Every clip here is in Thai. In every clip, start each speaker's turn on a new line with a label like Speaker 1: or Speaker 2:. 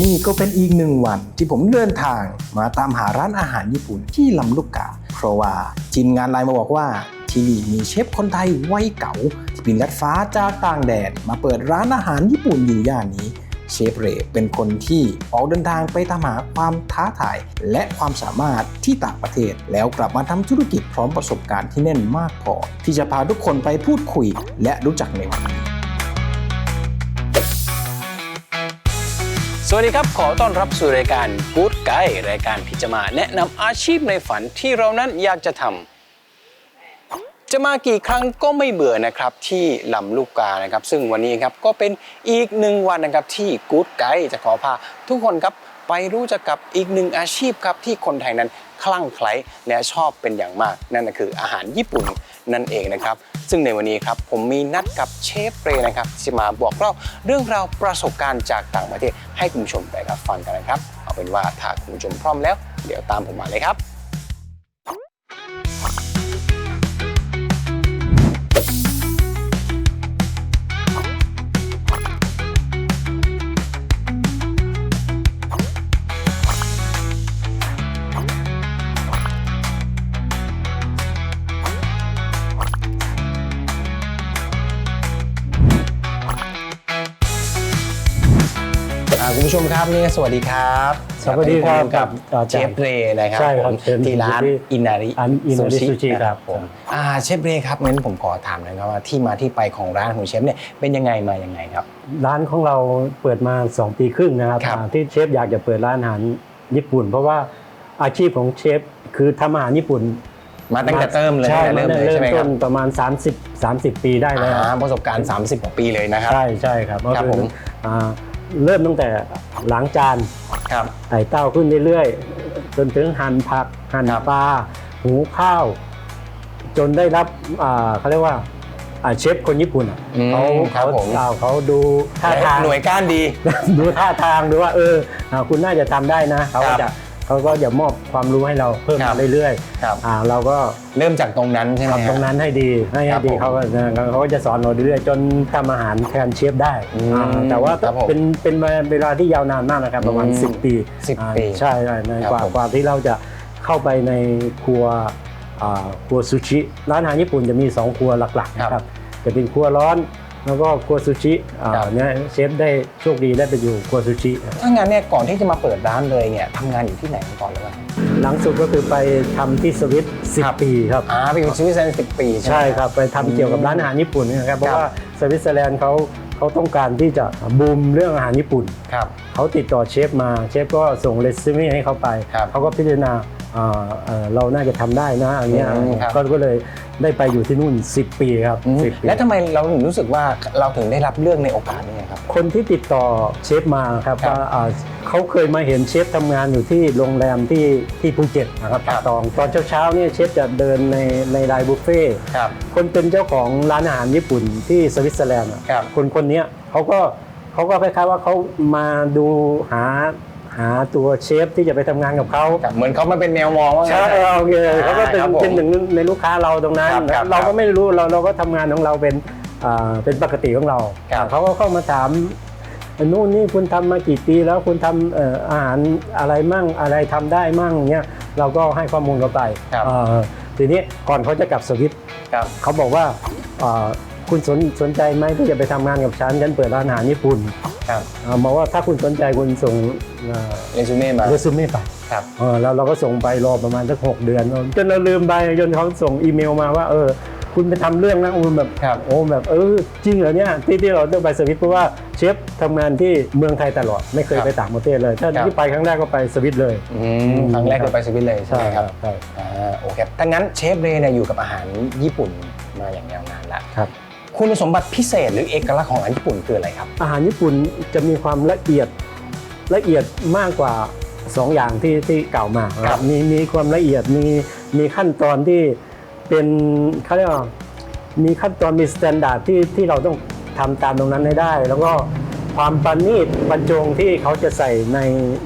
Speaker 1: นี่ก็เป็นอีก
Speaker 2: หนึ่งวันที่ผมเดินทางมาตามหาร้านอาหารญี่ปุ่นที่ลำลูกกา เพราะว่าทีมงานไลน์มาบอกว่าที่นี่มีเชฟคนไทยวัยเก่าที่บินลัดฟ้าจากต่างแดนมาเปิดร้านอาหารญี่ปุ่นอยู่ย่านนี้เชฟเรเป็นคนที่ออกเดินทางไปตามหาความท้าทาย และความสามารถที่ต่างประเทศ แล้วกลับมาทำธุรกิจพร้อมประสบการณ์ที่แน่นมากพอ ที่จะพาทุกคนไปพูดคุยและรู้จักในวันนี้
Speaker 3: สวัสดีครับ ขอต้อนรับสู่รายการ Good Guide รายการที่จะมาแนะนำอาชีพในฝันที่เรานั้นอยากจะทำจะมากี่ครั้งก็ไม่เบื่อนะครับที่ลำลูกกานะครับ ซึ่งวันนี้ครับก็เป็นอีกหนึ่งวันนะครับที่ Good Guide จะขอพาทุกคนครับไปรู้จักกับอีกหนึ่งอาชีพครับที่คนไทยนั้นคลั่งไคล้และชอบเป็นอย่างมาก นั่นก็คืออาหารญี่ปุ่นนั่นเองนะครับ ซึ่งในวันนี้ครับผมมีนัดกับเชฟเรนะครับที่มาบอกเล่าเรื่องราวประสบการณ์จากต่างประเทศให้คุณผู้ชมไปรับฟังกันนะครับ เอาเป็นว่าถ้าคุณผู้ชมพร้อมแล้ว เดี๋ยวตามผมมาเลยครับ ผู้ชมครับนี่สวัสดีครับ
Speaker 4: สวัสดีครับ
Speaker 3: กับ
Speaker 4: อา
Speaker 3: เช
Speaker 4: จาร
Speaker 3: ฟ
Speaker 4: ย์
Speaker 3: เรนะครับ
Speaker 4: ใช่ครับ
Speaker 3: ผม
Speaker 4: เชิญ
Speaker 3: ที่ร้าน
Speaker 4: ที่
Speaker 3: อินาริ
Speaker 4: อัน Inari Sushi
Speaker 3: นะครับผมอ่าเชฟเรครับงั้นผมขอถามหน่อยครับว่าที่มาที่ไปของร้านของเชฟเนี่ยเป็นยังไงมายังไงครับ
Speaker 4: ร้านของเราเปิดมา 2 ปีครึ่งนะครับ
Speaker 3: ครับ
Speaker 4: อ่าที่เชฟอยากจะเปิดร้านอาหารญี่ปุ่น เพราะว่าอาชีพของเชฟคือทำอาหารญี่ปุ่น
Speaker 3: มาตั้งแต่เริ่มเลย
Speaker 4: ใช่
Speaker 3: ตั้งแต่เริ่มเลย
Speaker 4: เริ่
Speaker 3: ใช่
Speaker 4: ม
Speaker 3: ไหมค
Speaker 4: ต้
Speaker 3: รับ
Speaker 4: นประมาณ 30 30 ปีได้แล้ว
Speaker 3: อ่าประสบการณ์ 30กว่าปีเลยนะครับ
Speaker 4: ใช่ใช่ครับก็
Speaker 3: ครับ
Speaker 4: คือ
Speaker 3: ผม
Speaker 4: อ่า เริ่มตั้งแต่ล้างจาน
Speaker 3: ครับ
Speaker 4: ไต่เต้าขึ้นเรื่อยๆจนถึงหั่นผักหั่น
Speaker 3: ครับ
Speaker 4: ปลาหูข้าว จนได้รับอ่าเขาเรียกว่าอ่าเชฟคนญี่ปุ่นอะ
Speaker 3: อืม
Speaker 4: เขา
Speaker 3: ครับ
Speaker 4: เขา
Speaker 3: ผม
Speaker 4: อ่าเขาดูท่าทาง
Speaker 3: หน่วยก้านดี
Speaker 4: ดูท่าทางดูว่าเอออ่าคุณน่าจะทำได้นะเขา
Speaker 3: ครั
Speaker 4: ก็
Speaker 3: บ
Speaker 4: จะ เขาก็จะมอบความรู้ให้เราเพิ่ม
Speaker 3: ครั
Speaker 4: มา
Speaker 3: บ
Speaker 4: เรื่อย
Speaker 3: ครับ
Speaker 4: ๆอ่าเราก็
Speaker 3: เริ่มจากตรงนั้นใช่ไหม
Speaker 4: ทำตรงนั้นให้ดีให้
Speaker 3: ครั
Speaker 4: ให้
Speaker 3: บ
Speaker 4: ดี
Speaker 3: ผม
Speaker 4: เขาก็เขาก็จะสอนเราเรื่อยๆจนทำอาหารแทนเชฟได้
Speaker 3: อืม
Speaker 4: อ่าแต่ว่า
Speaker 3: ครับผม
Speaker 4: เป็นเป็นเวลาที่ยาวนานมากนะครับประมาณ
Speaker 3: อืม
Speaker 4: 10 ปี
Speaker 3: สิบ
Speaker 4: อ่า
Speaker 3: ปี
Speaker 4: ใช่ใช่ใน
Speaker 3: ครับ
Speaker 4: กว่า
Speaker 3: ผม
Speaker 4: กว่าที่เราจะเข้าไปในครัวอ่าครัวซูชิร้านอาหารญี่ปุ่นจะมี 2 ครัวหลักๆนะครับจะเป็นครัวร้อน แล้วก็ครัวซูชิอ่า
Speaker 3: ครับ
Speaker 4: เนี่ยเชฟได้โชคดีได้ไปอยู่ครัวซูชิ
Speaker 3: ถ้างั้นเนี่ยก่อนที่จะมาเปิดร้านเลยเนี่ยทำงานอยู่ที่ไหนมาก่อนหรือเปล่า
Speaker 4: หลังสุดก็คือไปทำที่สวิต
Speaker 3: ครับ
Speaker 4: 10ปีครับ
Speaker 3: อ่าไปอยู่สวิตเซอร์แลนด์สิบปีใช่ไหม
Speaker 4: ใช่ครับไปทำเกี่ยวกับร้านอาหารญี่ปุ่นนะครับเพราะว่าสวิตเซอร์แลนด์เขาเขาต้องการที่จะบูมเรื่องอาหารญี่ปุ่น
Speaker 3: ครับ
Speaker 4: เขาติดต่อเชฟมาเชฟก็ส่งเรซูเม่ให้เขาไป
Speaker 3: ครับ
Speaker 4: เขาก็พิจารณา อ่าเอ่อเราน่าจะทำได้นะอันเนี้ย
Speaker 3: อืมครับ
Speaker 4: ก็ก็เลยได้ไปอยู่ที่นู่น 10 ปีครับ
Speaker 3: อืม
Speaker 4: 10ปี
Speaker 3: แล้วทำไมเราถึงรู้สึกว่าเราถึงได้รับเรื่องในโอกาสนี้ครับ
Speaker 4: คนที่ติดต่อเชฟมาครับ
Speaker 3: ครับ
Speaker 4: ว่าอ่าเขาเคยมาเห็นเชฟทำงานอยู่ที่โรงแรมที่ที่ภูเก็ตนะครับ
Speaker 3: ครั
Speaker 4: ปา
Speaker 3: บ
Speaker 4: ตองตอนเช้าๆเนี่ยเชฟจะเดินในในไลน์บุฟเฟ่ต์
Speaker 3: ครับ
Speaker 4: คนเป็นเจ้าของร้านอาหารญี่ปุ่นที่สวิตเซอร์แลนด์อะ
Speaker 3: ครับ
Speaker 4: คนคนเนี้ยเขาก็เขาก็คล้ายๆว่าเขามาดูหา หาตัวเชฟที่จะไปทำงานกับเขา
Speaker 3: ครับเหมือนเขามาเป็นแนวมองว่างั้น
Speaker 4: ใช่โอเคเขาก็เป็น
Speaker 3: ครับผม
Speaker 4: เป็นหนึ่งในลูกค้าเราตรงนั้น
Speaker 3: ครับครับ
Speaker 4: เราก็ไม่รู้เราเราก็ทำงานของเราเป็นอ่าเป็นปกติของเรา
Speaker 3: ครับ
Speaker 4: เขาก็เข้ามาถามนู่นนี่คุณทำมากี่ปีแล้วคุณทำเอ่ออาหารอะไรมั่งอะไรทำได้มั่งเงี้ยเราก็ให้ข้อมูลเขาไป
Speaker 3: ครับ
Speaker 4: เอ่อทีนี้ก่อนเขาจะกลับสวิต
Speaker 3: ครับ
Speaker 4: เขาบอกว่าเอ่อ คุณสนสนใจไหมที่จะไปทำงานกับฉันฉันเปิดร้านอาหารญี่ปุ่น
Speaker 3: ครับ
Speaker 4: อ่าบอกว่าถ้าคุณสนใจคุณส่ง
Speaker 3: เรซูเม่มา
Speaker 4: เรซูเม่ไป
Speaker 3: ครับ
Speaker 4: เออแล้วเราก็ส่งไปรอประมาณสักหกเดือน จนเราลืมไปจนเขาส่งอีเมลมาว่าเออคุณไปทำเรื่องนะอูแบบ
Speaker 3: ครับ
Speaker 4: โอ้แบบเออจริงเหรอเนี่ยที่ที่เราต้องไปสวิตเพราะว่าเชฟทำงานที่เมืองไทยตลอดไม่เคย
Speaker 3: ครับ
Speaker 4: ไปต่างประเทศเลยถ้า
Speaker 3: ครับ
Speaker 4: ที่ไปครั้งแรกก็ไปสวิตเลย
Speaker 3: อืมครั้งแรกเราไปสวิตเลยใช่ไหมครับ
Speaker 4: ใช่
Speaker 3: อ่าโอเคถ้างั้นเชฟเรย์เนี่ยอยู่กับอาหารญี่ปุ่นมาอย่างยาวนานแล้ว
Speaker 4: ครับ
Speaker 3: คุณสมบัติพิเศษหรือเอกลักษณ์ของอาหารญี่ปุ่นคืออะไรครับ
Speaker 4: อาหารญี่ปุ่นจะมีความละเอียดละเอียดมากกว่าสองอย่างที่ที่กล่าวมา
Speaker 3: ครับ
Speaker 4: มีมีความละเอียดมีมีขั้นตอนที่เป็นเขาเรียกว่ามีขั้นตอนมีสแตนดาร์ดที่ที่เราต้องทำตามตรงนั้นให้ได้ แล้วก็ความประณีตบรรจงที่เขาจะใส่ใน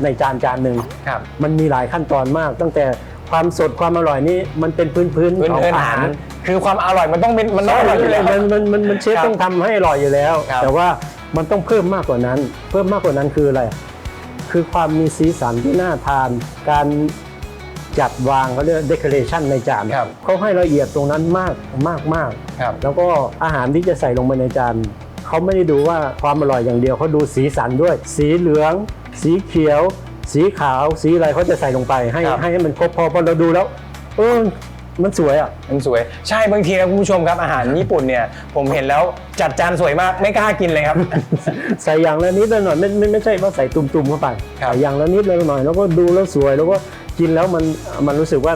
Speaker 4: ในจานจานหนึ่ง
Speaker 3: ครับ
Speaker 4: มันมีหลายขั้นตอนมากตั้งแต่ ความสดความอร่อยนี่มันเป็นพื้นพื้น
Speaker 3: พื้น
Speaker 4: ของ
Speaker 3: พื้น
Speaker 4: อา
Speaker 3: อา
Speaker 4: หา
Speaker 3: หารร คือความอร่อยมันต้องเป็นมันต้องอร่อยอยู่แล้ว
Speaker 4: มันมันมันมันเชฟ
Speaker 3: ครับ
Speaker 4: ต้องทำให้อร่อยอยู่แล้ว
Speaker 3: ครับ
Speaker 4: แต่ว่ามันต้องเพิ่มมากกว่านั้น เพิ่มมากกว่านั้นคืออะไร คือความมีสีสันที่น่าทาน การจัดวางเขาเรียก decoration ในจาน
Speaker 3: ครับ
Speaker 4: เขาให้ละเอียดตรงนั้นมากมากมาก
Speaker 3: ครับ
Speaker 4: แล้วก็อาหารที่จะใส่ลงไปในจานเขาไม่ได้ดูว่าความอร่อยอย่างเดียวเขาดูสีสันด้วย สีเหลือง สีเขียว สีขาวสีอะไรเขาจะใส่ลงไปให้
Speaker 3: ครับ
Speaker 4: ให้มันครบพอพอเราดูแล้ว เออมันสวยอะ
Speaker 3: มันสวย ใช่บางทีนะคุณผู้ชมครับอาหารญี่ปุ่นเนี่ย ผมเห็นแล้วจัดจานสวยมากไม่กล้ากินเลยครับ
Speaker 4: ใส่อย่างละนิดละหน่อยไม่ไม่ไม่ใช่ว่าใส่ตุ่มๆเข้าไป
Speaker 3: ครับ
Speaker 4: ใส่อย่างละนิดละหน่อย แล้วก็ดูแล้วสวยแล้วก็กินแล้วมันมันรู้สึกว่า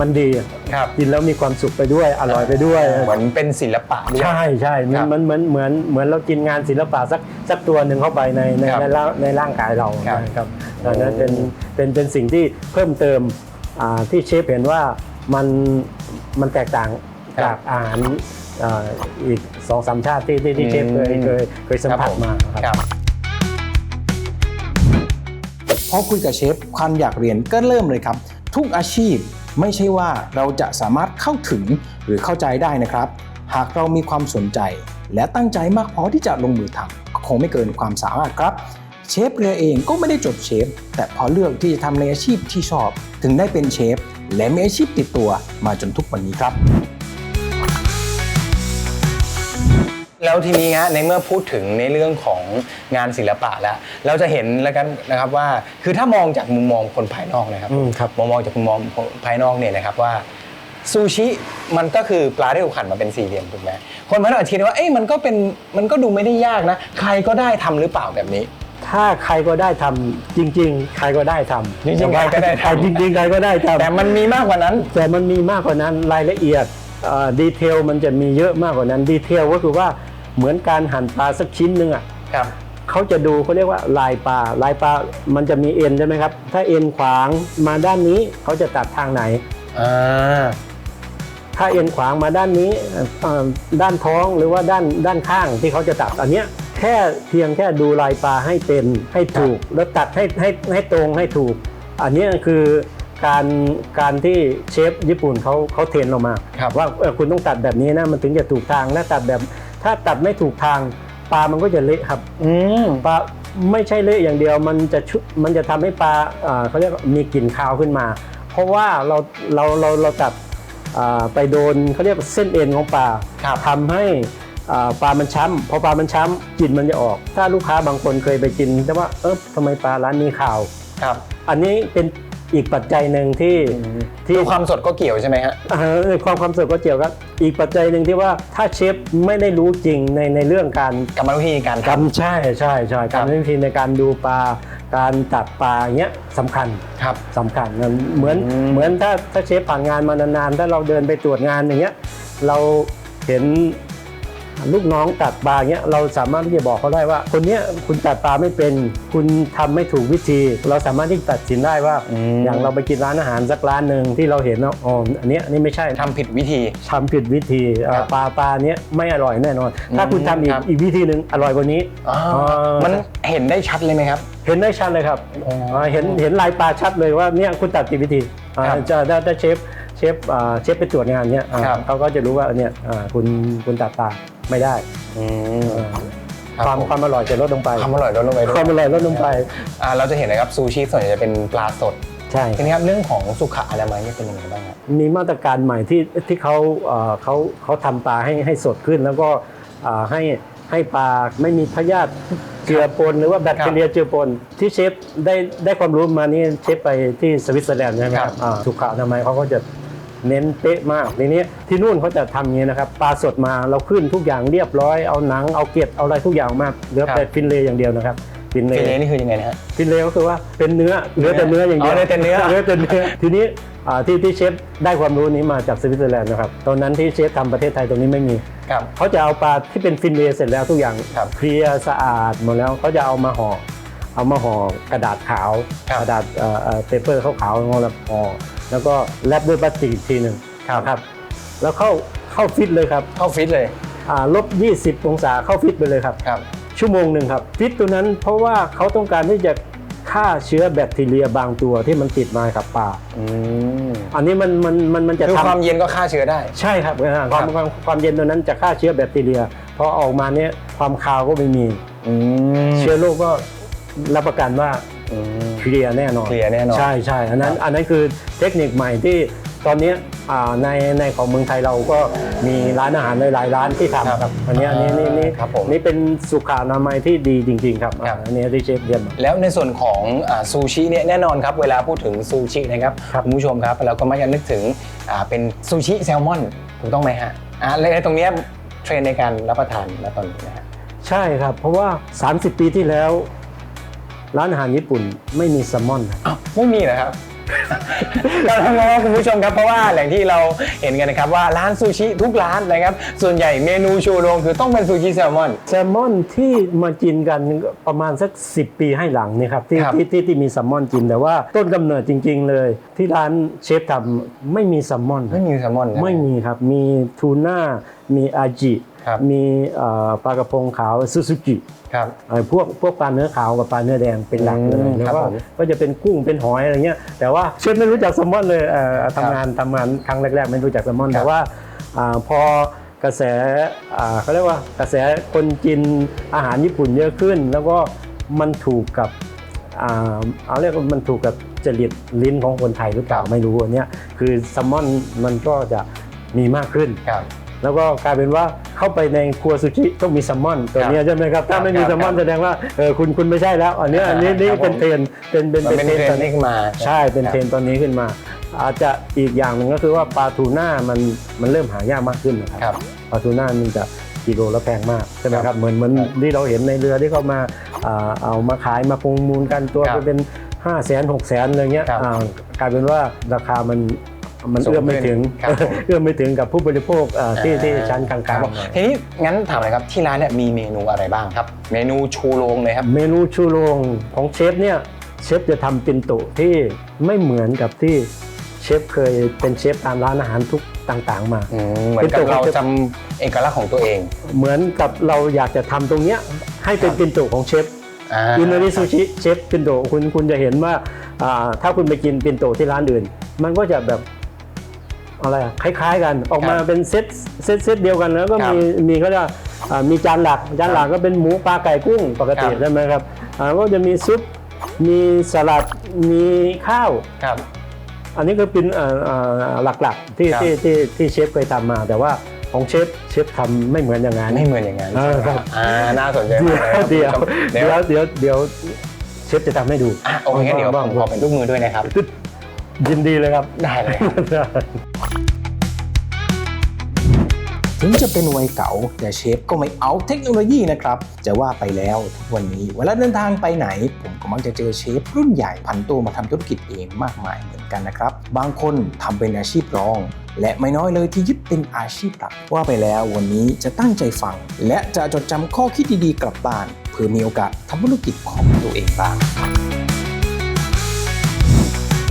Speaker 4: มันดีอะ
Speaker 3: ครับ
Speaker 4: กินแล้วมีความสุขไปด้วยอร่อยไปด้วย
Speaker 3: เหมือนเป็นศิลปะด้วย
Speaker 4: ใช่ใช่มัน
Speaker 3: ครับ
Speaker 4: มันเหมือนเหมือนเหมือนเรากินงานศิลปะสักสักตัวหนึ่งเข้าไปในใน
Speaker 3: ครับ
Speaker 4: ในร่างในร่างกายเรา
Speaker 3: ครับ
Speaker 4: นะครับดังนั้นเป็นเป็นเป็นสิ่งที่เพิ่มเติมอ่าที่เชฟเห็นว่ามันมันแตกต่างจากอาหารอ่าอีกสองสามชาติที่ที่ที่เชฟเคยเคยเคยสัมผัสมาครับ
Speaker 3: ครับ
Speaker 2: พอคุยกับเชฟความอยากเรียนก็เริ่มเลยครับ ทุกอาชีพ ไม่ใช่ว่าเราจะสามารถเข้าถึงหรือเข้าใจได้นะครับ หากเรามีความสนใจ และตั้งใจมากพอที่จะลงมือทำก็คงไม่เกินความสามารถครับ เชฟเรือเองก็ไม่ได้จบเชฟ แต่พอเลือกที่จะทำในอาชีพที่ชอบ ถึงได้เป็นเชฟและมีอาชีพติดตัวมาจนทุกวันนี้ครับ
Speaker 3: แล้วทีนี้ฮะในเมื่อพูดถึงในเรื่องของงานศิลปะแล้ว เราจะเห็นแล้วกันนะครับว่า คือถ้ามองจากมุมมองคนภายนอกนะครับ
Speaker 4: อืมครับ
Speaker 3: มองมองจากมุมมองภายนอกเนี่ยนะครับว่าซูชิมันก็คือปลาที่ถูกหั่นมาเป็นสี่เหลี่ยมถูกไหมคนภายนอกอาจจะคิดว่าเอ้ยมันก็เป็นมันก็ดูไม่ได้ยากนะ ใครก็ได้ทำหรือเปล่าแบบนี้
Speaker 4: ถ้าใครก็ได้ทำจริง ๆ ใครก็ได้ทำ
Speaker 3: จริงๆใครก็ได้ทำ
Speaker 4: จริงๆใครก็ได้ทำ
Speaker 3: แต่มันมีมากกว่านั้น
Speaker 4: แต่มันมีมากกว่านั้นรายละเอียดดีเทลมันจะมีเยอะมากกว่านั้นดีเทลก็คือว่า เหมือนการหั่นปลาสักชิ้นหนึ่งอะ
Speaker 3: ครับ
Speaker 4: เขาจะดูเขาเรียกว่าลายปลาลายปลามันจะมีเอ็นใช่ไหมครับ ถ้าเอ็นขวางมาด้านนี้เขาจะตัดทางไหน
Speaker 3: อ่า
Speaker 4: ถ้าเอ็นขวางมาด้านนี้เอ่อด้านท้องหรือว่าด้านด้านข้างที่เขาจะตัดอันเนี้ยแค่เพียงแค่ดูลายปลาให้เป็นให้ถูก แล้วตัดให้ให้ให้ตรงให้ถูก อันเนี้ยคือการการที่เชฟญี่ปุ่นเขาเขาเทรนเรามา
Speaker 3: ครับ
Speaker 4: ว่าเออคุณต้องตัดแบบนี้นะมันถึงจะถูกทางถ้าตัดแบบ ถ้าตัดไม่ถูกทางปลามันก็จะเละครับ
Speaker 3: อืม
Speaker 4: ปลาไม่ใช่เละอย่างเดียวมันจะชุมันจะทำให้ปลาอ่าเขาเรียกว่ามีกลิ่นคาวขึ้นมา เพราะว่าเราเราเราเราตัดอ่าไปโดนเขาเรียกว่าเส้นเอ็นของปลา
Speaker 3: ครับ
Speaker 4: ทำให้อ่าปลามันช้ำพอปลามันช้ำกลิ่นมันจะออก ถ้าลูกค้าบางคนเคยไปกินแต่ว่าเออทำไมปลาร้านนี้ขาว
Speaker 3: ครับ
Speaker 4: อันนี้เป็น อีกปัจจัยหนึ่งที่ที่
Speaker 3: ดูความสดก็เกี่ยวใช่ไหมฮะ
Speaker 4: เอ่อความความสดก็เกี่ยวครับ อีกปัจจัยหนึ่งที่ว่าถ้าเชฟไม่ได้รู้จริงในในเรื่องการ
Speaker 3: กรรมวิธีการ
Speaker 4: กร
Speaker 3: ท
Speaker 4: รมใช่ใช่ใช่
Speaker 3: ครั
Speaker 4: กา
Speaker 3: บ
Speaker 4: รวิธีในการดูปลาการตัดปลาเงี้ยสำคัญำ
Speaker 3: ครับ
Speaker 4: สำคัญนะเหมือน
Speaker 3: อืม
Speaker 4: เหมือนถ้าถ้าเชฟผ่านงานมานานๆถ้าเราเดินไปตรวจงานอย่างเงี้ยเราเห็น ลูกน้องตัดปลาเงี้ยเราสามารถที่จะบอกเขาได้ว่า คนเนี้ยคุณตัดปลาไม่เป็น คุณทำไม่ถูกวิธี เราสามารถที่จะตัดสินได้ว่า
Speaker 3: อืม
Speaker 4: อย่างเราไปกินร้านอาหารสักร้านหนึ่งที่เราเห็นว่าอ๋ออันเนี้ยอันนี้ไม่ใช่
Speaker 3: ทำผิดวิธี
Speaker 4: ทำผิดวิธีเอ่อ
Speaker 3: ครับ
Speaker 4: ปลาปลาเนี้ยไม่อร่อยแน่นอน ถ้า
Speaker 3: อืม
Speaker 4: คุณทำอีก
Speaker 3: ครับ
Speaker 4: อีกวิธีหนึ่งอร่อยกว่านี้
Speaker 3: อ่า
Speaker 4: อ๋อ
Speaker 3: มันเห็นได้ชัดเลยไหมครับ
Speaker 4: เห็นได้ชัดเลยครับ
Speaker 3: อ๋ออ่า
Speaker 4: เห็นเห็นลายปลาชัดเลยว่าเนี่ยคุณตัดผิดวิธีอ่า
Speaker 3: ครับ
Speaker 4: จะถ้าถ้าเชฟเชฟอ่าเชฟไปตรวจงานเนี่ยอ่า
Speaker 3: ครับ
Speaker 4: เขาก็จะรู้ว่าเนี่ยอ่าคุณคุณตัดปลา ไม่ได้
Speaker 3: อืม
Speaker 4: อ่า
Speaker 3: ครับ
Speaker 4: ความ
Speaker 3: ผม
Speaker 4: ความอร่อยจะลดลงไป
Speaker 3: ความอร่อยลดลงไปด้วย
Speaker 4: ความอร่อยลดลงไป
Speaker 3: อ่าเราจะเห็นนะครับซูชิส่วนใหญ่จะเป็นปลาสด
Speaker 4: ใช่
Speaker 3: ทีนี้ครับเรื่องของสุขอนามัยเนี่ยเป็นยังไงบ้างครับ
Speaker 4: มีมาตรการใหม่ที่ที่เขาเอ่อเขาเขาทำปลาให้ให้สดขึ้น แล้วก็อ่าให้ให้ปลาไม่มีพยาธิเจือปนหรือว่าแบคทีเรียเจือปนที่เชฟได้ได้ความรู้มานี่เชฟไปที่สวิตเซอร์แลนด์ใช่ไหมครับอ่าสุขอนามัยเขาก็จะ เน้นเป๊ะมากทีนี้ที่นู่นเขาจะทำอย่างนี้นะครับปลาสดมาเราขึ้นทุกอย่างเรียบร้อยเอาหนังเอาเกล็ดเอาอะไรทุกอย่างมาเหลือแต่ฟินเลย์อย่างเดียวนะครับฟินเล
Speaker 3: ฟิ
Speaker 4: ย์
Speaker 3: เลนี่คือยังไงนะฮะ
Speaker 4: ฟินเลย์ก็คือว่าเป็นเนื้อเหลือแต่เนื้ออย่างเดียว
Speaker 3: อ๋อเหลือแต่เนื้อ
Speaker 4: เหลือแต่เนื้อทีนี้อ่าที่ที่เชฟได้ความรู้นี้มาจากสวิตเซอร์แลนด์นะครับตอนนั้นที่เชฟทำประเทศไทยตรงนี้ไม่มี
Speaker 3: ครับ
Speaker 4: เขาจะเอาปลาที่เป็นฟินเลย์เสร็จแล้วทุกอย่าง
Speaker 3: ครับ
Speaker 4: เคลียร์สะอาดหมดแล้วเขาจะเอามาห่อเอามาห่อกระดาษขาว
Speaker 3: ครับ
Speaker 4: กระดาษเปเปอร์ขาวๆงอแล้วห่อ แล้วก็แรปด้วยพลาสติกอีกทีหนึ่ง
Speaker 3: ครับ
Speaker 4: นะครับ แล้วเข้าเข้าฟิตเลยครับ
Speaker 3: เข้าฟิตเลย
Speaker 4: อ่าลบ 20 องศาเข้าฟิตไปเลยครับ
Speaker 3: ครับ
Speaker 4: ชั่วโมงหนึ่งครับ ฟิตตัวนั้นเพราะว่าเขาต้องการที่จะฆ่าเชื้อแบคทีเรียบางตัวที่มันติดมากับปลา
Speaker 3: อืม
Speaker 4: อันนี้มันมันมันมันจะ
Speaker 3: คือ
Speaker 4: ทำ
Speaker 3: ความเย็นก็ฆ่าเชื้อได้
Speaker 4: ใช่ครับอ่าความความความเย็นตัวนั้นจะฆ่าเชื้อแบคทีเรียพอออกมาเนี่ยความคาวก็ไม่มี
Speaker 3: อืม
Speaker 4: เชื้อโรคก็รับประกันว่า
Speaker 3: อืม
Speaker 4: เคลียร์แน่นอน
Speaker 3: เคลียร์แน่นอน
Speaker 4: ใช่ใช่อันนั้น
Speaker 3: ครับ
Speaker 4: อันนั้นคือเทคนิคใหม่ที่ตอนเนี้ยอ่าในในของเมืองไทยเราก็มีร้านอาหารหลายๆร้านที่ทำครับอันเนี้ยอันนี้นี่นี่
Speaker 3: ครับผม
Speaker 4: นี่เป็นสุขอนามัยที่ดีจริงๆครับ
Speaker 3: ครับ
Speaker 4: อันนี้ที่เชฟเรียนมา
Speaker 3: แล้วในส่วนของอ่าซูชิเนี่ยแน่นอนครับเวลาพูดถึงซูชินะครับ
Speaker 4: ครับ
Speaker 3: คุณผู้ชมครับเราก็มักจะนึกถึงอ่าเป็นซูชิแซลมอนถูกต้องไหมฮะอ่าและตรงเนี้ยเทรนในการรับประทานณตอนนี้นะฮะ
Speaker 4: ใช่ครับ เพราะว่า 30 ปีที่แล้ว ร้านอาหารญี่ปุ่นไม่มีแซลมอนครับ
Speaker 3: อ้าวไม่มีเหรอครับ ก็ทำไมครับคุณผู้ชมครับเพราะว่าแหล่งที่เราเห็นกันนะครับว่าร้านซูชิทุกร้านนะครับ ส่วนใหญ่เมนูชูโรงคือต้องเป็นซูชิแซลมอน
Speaker 4: แซลมอนที่มากินกันประมาณสัก 10 ปีให้หลังเนี่ยครับที่
Speaker 3: ครับ
Speaker 4: ที่ที่ที่มีแซลมอนกินแต่ว่าต้นกำเนิดจริง ๆ เลย ที่ร้านเชฟทำไม่มีแซลมอนครับ
Speaker 3: ไม่มีแซลมอนนะ
Speaker 4: ไม่มีครับ มีทูน่า มีอาจิ
Speaker 3: ครับ
Speaker 4: มีเอ่อปลากระพงขาวซูซูกิ
Speaker 3: ครับ
Speaker 4: เอ่อพวกพวกปลาเนื้อขาวกับปลาเนื้อแดงเป็นหลักเลย
Speaker 3: อืม
Speaker 4: แล้ว
Speaker 3: ครับ
Speaker 4: ก็
Speaker 3: ผม
Speaker 4: ก็จะเป็นกุ้งเป็นหอยอะไรเงี้ยแต่ว่าเชฟไม่รู้จักแซลมอนเลยเอ่อทำงานทำงานครั้งแรก ๆ ไม่รู้จักแซลมอน
Speaker 3: ครับ
Speaker 4: แต่ว่าอ่าพอกระแสอ่าเขาเรียกว่ากระแสคนกินอาหารญี่ปุ่นเยอะขึ้น แล้วก็มันถูกกับอ่าเอาเรียกว่ามันถูกกับจริตลิ้นของคนไทยหรือเปล่าไม่รู้อันเนี้ยคือแซลมอนมันก็จะมีมากขึ้น
Speaker 3: ครับ
Speaker 4: แล้วก็กลายเป็นว่าเข้าไปในครัวซูชิต้องมีแซลมอนตัวเนี้ยใช่ไหมครับถ้าไม่มี
Speaker 3: ครับ
Speaker 4: แซลมอน
Speaker 3: ครับ
Speaker 4: แสดงว่าเออคุณคุณไม่ใช่แล้วอันเนี้ยอันนี้นี่
Speaker 3: ครับผม
Speaker 4: เป็นเทรนด์เป็นเป็น
Speaker 3: มันเป็นเทรน
Speaker 4: ตอ
Speaker 3: ด์นี่ขึ้นมา
Speaker 4: ใช่เป็นเทรนด์ตอนนี้ขึ้นมา อาจจะอีกอย่างหนึ่งก็คือว่าปลาทูน่ามันมันเริ่มหายากมากขึ้นนะค
Speaker 3: ครั
Speaker 4: รับปลาทูน่ามันจะกิโลละแพงมากใช่ไหมครับเหมือนเหมือน
Speaker 3: ครับ
Speaker 4: ที่เราเห็นในเรือที่เขามาอ่าเอามาขายมาประมูลกันตัว
Speaker 3: ครับ
Speaker 4: ไปเป็น5 0 0แสนหกแสนอะไรเงี้ย
Speaker 3: ครับ
Speaker 4: อ่ากลายเป็นว่าราคามัน มัน
Speaker 3: สูง
Speaker 4: เอื้อมไม่ถึง
Speaker 3: ขึ้นครับผม
Speaker 4: เอื้อมไม่ถึงกับผู้บริโภคอ่าที่ที่ชั้นกลาง
Speaker 3: ครับ
Speaker 4: ๆหน่อย
Speaker 3: ทีนี้งั้นถามเลยครับที่ร้านเนี่ยมีเมนูอะไรบ้างครับ เมนูชูโรงเลยครับ
Speaker 4: เมนูชูโรงของเชฟเนี่ยเชฟจะทำปินโตที่ไม่เหมือนกับที่เชฟเคยเป็นเชฟตามร้านอาหารทุกต่างๆ มา
Speaker 3: อืมเหมือนกับเราจำเอกลักษณ์ของตัวเอง
Speaker 4: เหมือนกับเราอยากจะทำตรงเนี้ยให้เป็นปินโตของเชฟ
Speaker 3: อ่า
Speaker 4: อินโดนีซูชิเชฟปินโตคุณคุณจะเห็นว่าอ่า ถ้าคุณไปกินปินโตที่ร้านอื่น มันก็จะแบบ อะไรอะคล้ายๆกันออกมา
Speaker 3: ครับ
Speaker 4: เป็นเซตเซตเซตเดียวกันแล้วก็
Speaker 3: ครับ
Speaker 4: มีมีก็จะอ่ามีจานหลักจานหลักก็เป็นหมูปลาไก่กุ้งปกติ
Speaker 3: ครับ
Speaker 4: ใช่ไหมครับอ่าก็จะมีซุปมีสลัดมีข้าว
Speaker 3: ครับ
Speaker 4: อันนี้ก็เป็นเอ่อเอ่อหลักๆที่
Speaker 3: ครับ
Speaker 4: ที่ที่ที่เชฟเคยทำมา แต่ว่าของเชฟเชฟทำไม่เหมือนอย่างนั้น
Speaker 3: ไม่เหมือนอย่างนั้น
Speaker 4: เออครับ
Speaker 3: อ่าน่าสนใจ
Speaker 4: เดี๋
Speaker 3: มากเลย
Speaker 4: ยว
Speaker 3: ครับ
Speaker 4: เดี๋ยว
Speaker 3: เดี๋ยว
Speaker 4: เดี๋ยวเดี๋ยวเชฟจะทำให้ดู
Speaker 3: อะโอเคงั้นเดี๋ยวผมขอเป็นลูกมือด้วยนะครับ
Speaker 4: ยินดีเลยครับ
Speaker 3: ได้เลยครับ
Speaker 2: ถึงจะเป็นวัยเก่า แต่เชฟก็ไม่เอาเทคโนโลยีนะครับ จะว่าไปแล้วทุกวันนี้เวลาเดินทางไปไหน ผมก็มักจะเจอเชฟรุ่นใหญ่ผันตัวมาทำธุรกิจเองมากมายเหมือนกันนะครับ บางคนทำเป็นอาชีพรอง และไม่น้อยเลยที่ยึดเป็นอาชีพหลักว่าไปแล้ววันนี้จะตั้งใจฟัง และจะจดจำข้อคิดดีๆกลับบ้านเพื่อมีโอกาสทำธุรกิจของตัวเองบ้าง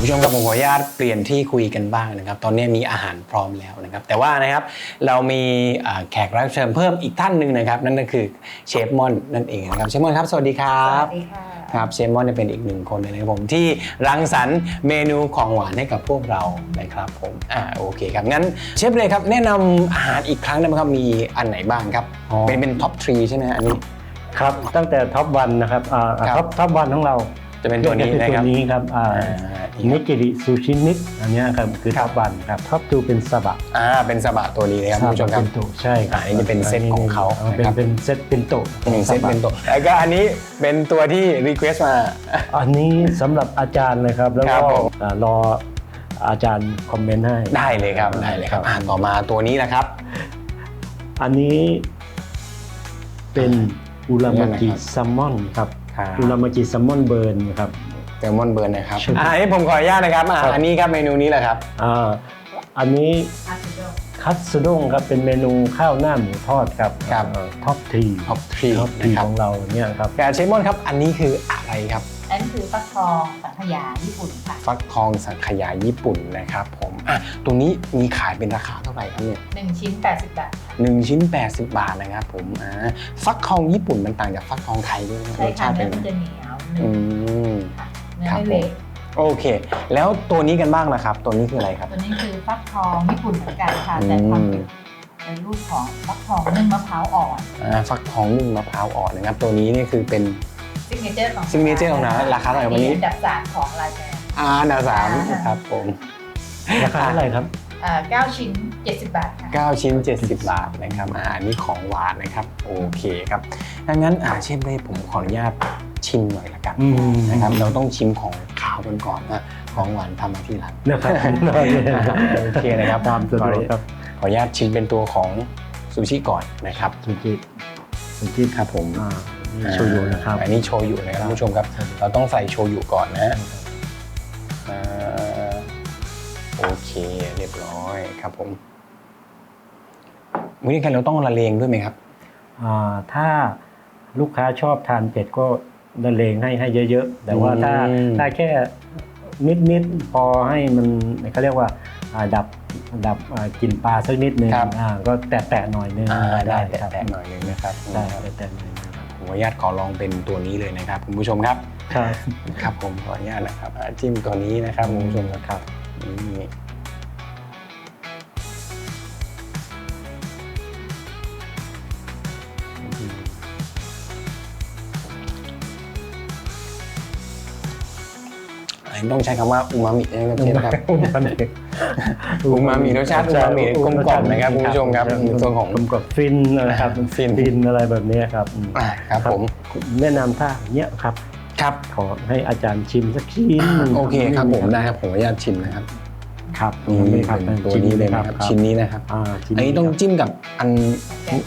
Speaker 3: ผู้ชมครับผมขออนุญาตเปลี่ยนที่คุยกันบ้างนะครับ ตอนนี้มีอาหารพร้อมแล้วนะครับ แต่ว่านะครับเรามีอ่าแขกรับเชิญเพิ่มอีกท่านหนึ่งนะครับ นั่นก็คือเชฟมอนนั่นเองนะครับเชฟมอนครับสวัสดีครับ
Speaker 5: สวัสดีค่ะ
Speaker 3: ครับเชฟมอนเนี่ยเป็นอีกหนึ่งคนเลยนะครับผมที่รังสรรค์เมนูของหวานให้กับพวกเรานะครับผมอ่าโอเคครับงั้นเชฟเลยครับแนะนำอาหารอีกครั้งได้ไหมครับมีอันไหนบ้างครับ
Speaker 4: อ๋อ
Speaker 3: เป็นเป็นท็อปทรีใช่ไหมฮะอันนี้
Speaker 4: ครับตั้งแต่ท็อปวันนะครับอ่า
Speaker 3: ครับ
Speaker 4: ท็อปท็อปวันของเรา
Speaker 3: จะเป็นตัวนี้
Speaker 4: ก็อ
Speaker 3: นะครับ
Speaker 4: ตัวนี้ครับอ่า
Speaker 3: อ่า
Speaker 4: นิกิริซูชินิกอันเนี้ยครับคือท็อปวันครับท็อปทูเป็นซาบะ
Speaker 3: อ่าเป็นสบะตัวนี้นะครับคุณผู้ชมครับ
Speaker 4: เป็นโตะใช่ครับ
Speaker 3: อ่าอันนี้จะเป็นเซตของเขา
Speaker 4: อันนี้
Speaker 3: นะครับ
Speaker 4: เป็นเป็นเซตเป็นโตะ
Speaker 3: หนึ่งเซตเป็นตัวแล้วก็อันนี้เป็นตัวที่รีเควสมา
Speaker 4: อันนี้สำหรับอาจารย์เลยครับ แล้ว
Speaker 3: ครั
Speaker 4: ก็
Speaker 3: บผม
Speaker 4: อ่ารออาจารย์คอมเมนต์ให้
Speaker 3: ได้เลยครับได้เลยครับอ่าต่อมาตัวนี้นะครับ
Speaker 4: อันนี้เป็นอุรามากิ
Speaker 3: เรียกอะไรครับ
Speaker 4: แซลมอนครับ
Speaker 3: ครับ
Speaker 4: อุรามากิแซลมอนเบิร์นครับ
Speaker 3: แซลมอนเบิร์นนะครับ
Speaker 4: ใช่
Speaker 3: อ่าอันนี้ผมขออนุญาตนะครับอ่า
Speaker 4: ครับ
Speaker 3: อันนี้ครับเมนูนี้แหละครับ
Speaker 4: อ่าอันนี้คัตสึด้งครับเป็นเมนูข้าวหน้าหมูทอดครับ
Speaker 3: ครับ
Speaker 4: ท็อปที
Speaker 3: ท็อปทรี
Speaker 4: ท็อปที
Speaker 3: นะครับ
Speaker 4: ของเราเนี่ยครับ
Speaker 3: แต่เชฟมอนครับ อันนี้คืออะไรครับ
Speaker 5: นั่นคือฟักทองสังขยาญี่ปุ่นค่ะ
Speaker 3: ฟักทองสังขยาญี่ปุ่นนะครับผมอะตรงนี้มีขายเป็นราคาเท่าไหร่ครับเนี่ย
Speaker 5: 1ชิ้น 80 บาท
Speaker 3: หนึ่งชิ้น 80 บาทนะครับผมอ่าฟักทองญี่ปุ่นมันต่างจากฟักทองไทยด้วยไหม
Speaker 5: ใช่
Speaker 3: รส
Speaker 5: ค่ะ
Speaker 3: ชาติเป็
Speaker 5: เนื้
Speaker 3: น
Speaker 5: อ
Speaker 3: ไง
Speaker 5: มันจะเหนียวหนึ
Speaker 3: อื
Speaker 5: บ
Speaker 3: ม
Speaker 5: ค่ะเนื้อ
Speaker 3: ครับ
Speaker 5: ไม่เละ
Speaker 3: โอเค แล้วตัวนี้กันบ้างนะครับ ตัวนี้คืออะไรครับ
Speaker 5: ตัวนี้คือฟักทองญี่ปุ่นเหมือนกันค่ะ
Speaker 3: อืม
Speaker 5: แต่ทำเป็นเป็นรูปของฟักทองนึ่งมะพร้าวอ่อน
Speaker 3: อ่าฟักทองนึ่งมะพร้าวอ่อนนะครับ ตัวนี้เนี่ยคือเป็น
Speaker 5: ซิกเนเจอร์ของ
Speaker 3: signature ของร้านราคาเท่าไหร่วันนี้
Speaker 5: อันดับสามของรายการ
Speaker 3: อาดาสาม
Speaker 5: อ่า
Speaker 3: ครับผม
Speaker 4: ราคาเท่าไหร่ครับ
Speaker 5: อ่า9ชิ้น 70 บาทค่ะ
Speaker 3: 9ชิ้น 70 บาทนะครับอ่าอันนี้ของหวานนะครับ โอเคครับดังนั้นอ่าเช่นเร่ผมขออนุญาตชิมหน่อยละกัน
Speaker 4: อืม
Speaker 3: นะครับเราต้องชิมของขาวกันก่อนนะของหวานทำมาที่หลัง
Speaker 4: นะครับ
Speaker 3: โอเคนะครับ
Speaker 4: ตามสะดวกครับ
Speaker 3: ขออนุญาตชิมเป็นตัวของซูชิก่อนนะครับ
Speaker 4: สุจิสุจิ
Speaker 3: ครับผม
Speaker 4: อ่า นี่โชยุนะครับ
Speaker 3: อันนี้โชยุนะครับคุณผู้ชมครับ เราต้องใส่โชยุก่อนนะอ่าโอเคเรียบร้อยครับผมวิธีการเราต้องละเลงด้วยไหมครับ
Speaker 4: อ่าถ้าลูกค้าชอบทานเผ็ดก็ละเลงให้ให้เยอะๆ แต่ว่าถ้า
Speaker 3: อืม
Speaker 4: ถ้าแค่นิดๆ พอให้มันเขาเรียกว่าอ่าดับดับอ่ากลิ่นปลาสักนิดนึง
Speaker 3: ครับ
Speaker 4: อ่าก็แตะๆหน่อยนึง
Speaker 3: อ่าได้
Speaker 4: ครับ
Speaker 3: แตะๆหน่อยนึงนะครับ
Speaker 4: ได้แตะๆหน่อยนึงครับ
Speaker 3: ผมข ออนุญาตขอลองเป็นตัวนี้เลยนะครับคุณผู้ชมครับ
Speaker 4: ครับ
Speaker 3: ครับผมขออนุญาตนะครับอ่าจิ้มตัวนี้นะครับคุณผู้ชมครับ
Speaker 4: ครับ
Speaker 3: นี่ ต้องใช้คำว่าอูมามินะครับเชฟครับอูมามิรสชาติอูมามิกลมกล่อมนะครับคุณผู้ชมครับในส่วนของ
Speaker 4: กลมกล่อมฟินนะครับ
Speaker 3: ฟิน
Speaker 4: ฟินอะไรแบบนี้ครับอืม
Speaker 3: อ่าครับผม
Speaker 4: แนะนำถ้าเนี้ยครับ
Speaker 3: ครับ
Speaker 4: ขอให้อาจารย์ชิมสักชิ้นหนึ่ง
Speaker 3: โอเคครับผมได้ครับผมขออนุญาตชิมนะครับ
Speaker 4: ครับ
Speaker 3: นี่
Speaker 4: ครับ
Speaker 3: เป็นตัวนี้เลยนะครับ ชิ้นนี้นะครับ
Speaker 4: อ่าชิ้น
Speaker 3: อันนี้ต้องจิ้มกับอัน